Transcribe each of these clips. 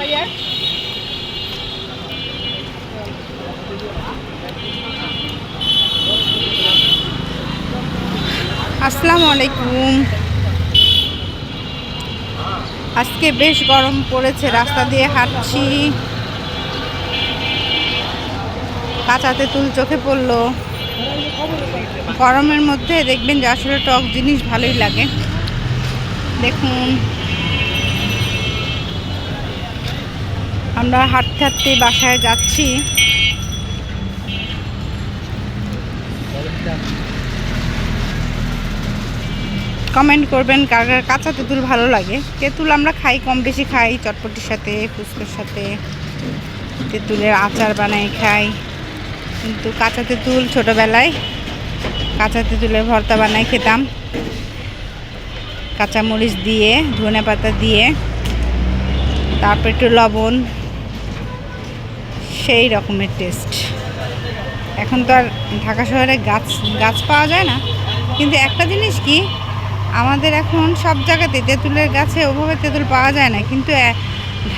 দাঁড়াইয়া আসসালামু আলাইকুম। আজকে বেশ গরম পড়েছে, রাস্তা দিয়ে হাঁটছি। কাঁচাতে তুল চোখে পড়ল। গরমের মধ্যে দেখবেন যে আসলে টক জিনিস ভালোই লাগে। দেখুন। আমরা হাঁটতে হাঁটতে বাসায় যাচ্ছি। কমেন্ট করবেন কার কাঁচা তেঁতুল ভালো লাগে। তেঁতুল আমরা খাই, কম বেশি খাই, চটপটির সাথে, ফুচকার সাথে। তেঁতুলের আচার বানাই, খাই। কিন্তু কাঁচা তেঁতুল ছোটোবেলায়, কাঁচা তেঁতুলের ভর্তা বানাই খেতাম। কাঁচা মরিচ দিয়ে ধনে পাতা দিয়ে, তারপর একটু লবণ সেই রকমের টেস্ট এখন তো আর ঢাকা শহরে গাছ গাছ পাওয়া যায় না। কিন্তু একটা জিনিস কি, আমাদের এখন সব জায়গাতে তেঁতুলের গাছে ওভাবে তেঁতুল পাওয়া যায় না। কিন্তু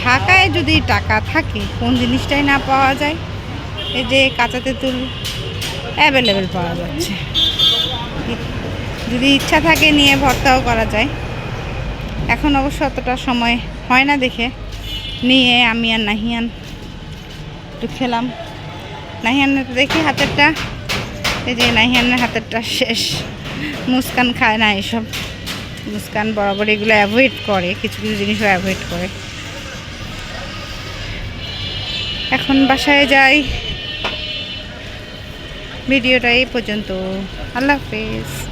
ঢাকায় যদি টাকা থাকে, কোন জিনিসটাই না পাওয়া যায়? এই যে কাঁচা তেঁতুল অ্যাভেলেবেল পাওয়া যাচ্ছে। যদি ইচ্ছা থাকে নিয়ে ভর্তাও করা যায়। এখন অবশ্য অতটা সময় হয় না দেখে। নিয়ে আমি আর নাহিয়ান খেলাম। নাহিয়ানের দেখি হাতেরটা। এই যে নাহিয়ানের হাতেরটা শেষ। মুস্কান খায় না এসব। মুস্কান বরাবর এগুলো অ্যাভয়েড করে, কিছু কিছু জিনিসও অ্যাভয়েড করে। এখন বাসায় যাই। ভিডিওটা এই পর্যন্ত। আল্লাহ হাফেজ।